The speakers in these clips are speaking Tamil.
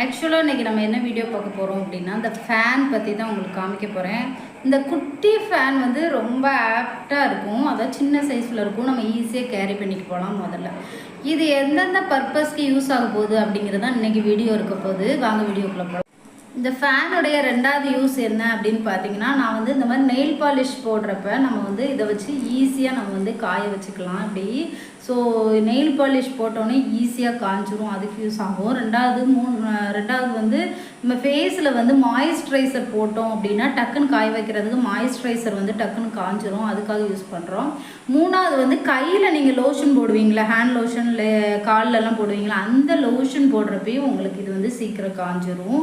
ஆக்சுவலாக இன்றைக்கி நம்ம என்ன வீடியோ பார்க்க போகிறோம் அப்படின்னா இந்த ஃபேன் பற்றி தான் உங்களுக்கு காமிக்க போகிறேன் இந்த குட்டி ஃபேன் வந்து ரொம்ப ஆப்டாக இருக்கும். அதாவது சின்ன சைஸில் இருக்கும். நம்ம ஈஸியாக கேரி பண்ணிட்டு போகலாம் முதல்ல. இது எந்தெந்த பர்பஸ்க்கு யூஸ் ஆக போகுது அப்படிங்கிறது தான் இன்றைக்கி வீடியோ இருக்க போகுது. வாங்க வீடியோக்குள்ளே போகலாம் இந்த ஃபேனுடைய ரெண்டாவது யூஸ் என்ன அப்படின்னு பார்த்தீங்கன்னா நான் வந்து இந்த மாதிரி நெயில் பாலிஷ் போடுறப்ப நம்ம வந்து இதை வச்சு ஈஸியாக நம்ம வந்து காய வச்சுக்கலாம். அப்படி ஸோ நெயில் பாலிஷ் போட்டோன்னே ஈஸியாக காஞ்சிரும் அதுக்கு யூஸ் ஆகும். ரெண்டாவது மூணு ரெண்டாவது வந்து நம்ம ஃபேஸில் வந்து மாய்ஸ்சரைசர் போட்டோம் அப்படின்னா டக்குன்னு காய வைக்கிறதுக்கு மாய்ஸ்சரைசர் வந்து டக்குன்னு காஞ்சிரும் அதுக்காக யூஸ் பண்ணுறோம் மூணாவது வந்து கையில் நீங்கள் லோஷன் போடுவீங்களா? ஹேண்ட் லோஷன் கால்லெல்லாம் போடுவீங்களா? அந்த லோஷன் போடுறப்பையும் உங்களுக்கு இது வந்து சீக்கிரம் காஞ்சிரும்.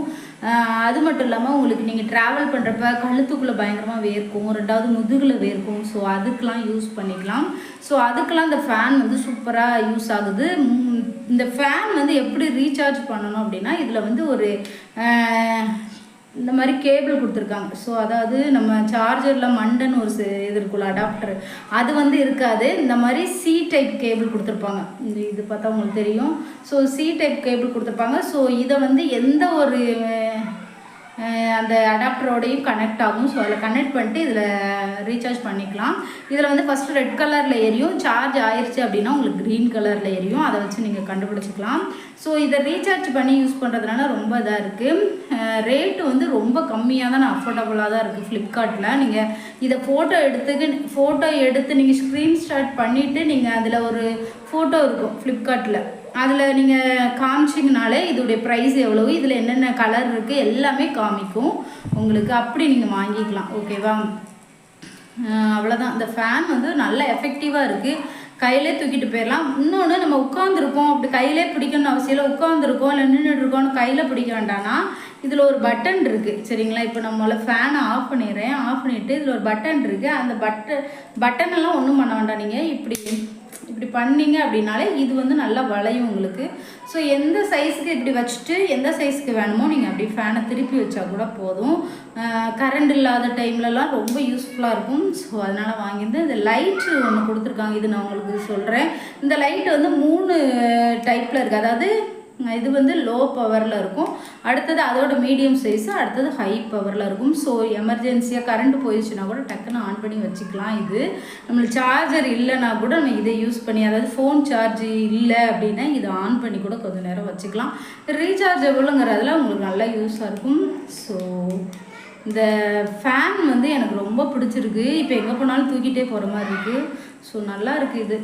அது மட்டும் இல்லாமல் உங்களுக்கு நீங்கள் ட்ராவல் பண்ணுறப்ப கழுத்துக்குள்ளே பயங்கரமாக வேர்க்கும் ரெண்டாவது முதுகில் வேர்க்கும். ஸோ அதுக்கெலாம் யூஸ் பண்ணிக்கலாம். ஸோ அதுக்கெலாம் இந்த ஃபேன் வந்து சூப்பராக யூஸ் ஆகுது. இந்த ஃபேன் வந்து எப்படி ரீசார்ஜ் பண்ணணும் அப்படின்னா இதில் வந்து ஒரு இந்த மாதிரி கேபிள் கொடுத்துருக்காங்க. ஸோ அதாவது நம்ம சார்ஜரில் மண்டன் ஒரு இது இருக்குல்ல அடாப்டர் அது வந்து இருக்காது. இந்த மாதிரி சி டைப் கேபிள் கொடுத்துருப்பாங்க. இந்த இது பார்த்தா உங்களுக்கு தெரியும். ஸோ சி டைப் கேபிள் கொடுத்துருப்பாங்க. ஸோ இதை வந்து எந்த ஒரு அந்த அடாப்டரோடையும் கனெக்ட் ஆகும். ஸோ அதில் கனெக்ட் பண்ணிட்டு இதில் ரீசார்ஜ் பண்ணிக்கலாம். இதில் வந்து ஃபஸ்ட்டு ரெட் கலரில் எரியும். சார்ஜ் ஆயிடுச்சு அப்படின்னா உங்களுக்கு க்ரீன் கலரில் எரியும். அதை வச்சு நீங்கள் கண்டுபிடிச்சிக்கலாம். ஸோ இதை ரீசார்ஜ் பண்ணி யூஸ் பண்ணுறதுனால ரொம்ப இதாக இருக்குது ரேட்டு வந்து ரொம்ப கம்மியாக தான் அஃபோர்டபுளாக தான் இருக்குது ஃப்ளிப்கார்ட்டில் நீங்கள் இதை ஃபோட்டோ எடுத்துக்கு ஃபோட்டோ எடுத்து நீங்கள் ஸ்க்ரீன்ஷாட் பண்ணிவிட்டு நீங்கள் அதில் ஒரு ஃபோட்டோ இருக்கும் ஃப்ளிப்கார்ட்டில் அதில் நீங்கள் காமிச்சிங்கனாலே இதோடைய ப்ரைஸ் எவ்வளவு இதில் என்னென்ன கலர் இருக்குது எல்லாமே காமிக்கும். உங்களுக்கு அப்படி நீங்கள் வாங்கிக்கலாம். ஓகேவா அவ்வளோதான் இந்த ஃபேன் வந்து நல்ல எஃபெக்டிவாக இருக்குது கையிலே தூக்கிட்டு போயிடலாம் இன்னொன்று நம்ம உட்காந்துருக்கோம் அப்படி கையிலே பிடிக்கணும்னு அவசியம் இல்லை. உட்காந்துருக்கோம் இல்லை நின்றுட்டு இருக்கோம்னு கையில் பிடிக்க வேண்டாம்னா இதில் ஒரு பட்டன் இருக்குது சரிங்களா? இப்போ நம்மளால் ஃபேனை ஆஃப் பண்ணிடுறேன். ஆஃப் பண்ணிவிட்டு இதில் ஒரு பட்டன் இருக்குது அந்த பட்டன் பட்டனெல்லாம் ஒன்றும் பண்ண வேண்டாம். நீங்கள் இப்படி இப்படி பண்ணிங்க அப்படின்னாலே இது வந்து நல்லா வளையும் உங்களுக்கு. ஸோ எந்த சைஸுக்கு இப்படி வச்சுட்டு எந்த சைஸ்க்கு வேணுமோ நீங்கள் அப்படி ஃபேனை திருப்பி வச்சா கூட போதும். கரண்ட் இல்லாத டைம்லலாம் ரொம்ப யூஸ்ஃபுல்லாக இருக்கும். ஸோ அதனால் வாங்கியிருந்து இந்த லைட்டு ஒன்று கொடுத்துருக்காங்க. இது நான் உங்களுக்கு சொல்கிறேன் இந்த லைட் வந்து மூணு டைப்பில் இருக்குது அதாவது இது வந்து லோ பவரில் இருக்கும். அடுத்தது அதோட மீடியம் சைஸு அடுத்தது ஹை பவரில் இருக்கும். ஸோ எமர்ஜென்சியாக கரண்ட் போயிடுச்சுன்னா கூட டக்குன்னு ஆன் பண்ணி வச்சுக்கலாம் இது. நம்மளுக்கு சார்ஜர் இல்லைன்னா கூட நம்ம இதை யூஸ் பண்ணி அதாவது ஃபோன் சார்ஜ் இல்லை அப்படின்னா இதை ஆன் பண்ணி கூட கொஞ்சம் நேரம் வச்சுக்கலாம். ரீசார்ஜபிளுங்கிறதுல உங்களுக்கு நல்லா யூஸாக இருக்கும். ஸோ இந்த ஃபேன் வந்து எனக்கு ரொம்ப பிடிச்சிருக்கு. இப்போ எங்கே போனாலும் தூக்கிட்டே போகிற மாதிரி இருக்குது ஸோ நல்லா இருக்குது இது.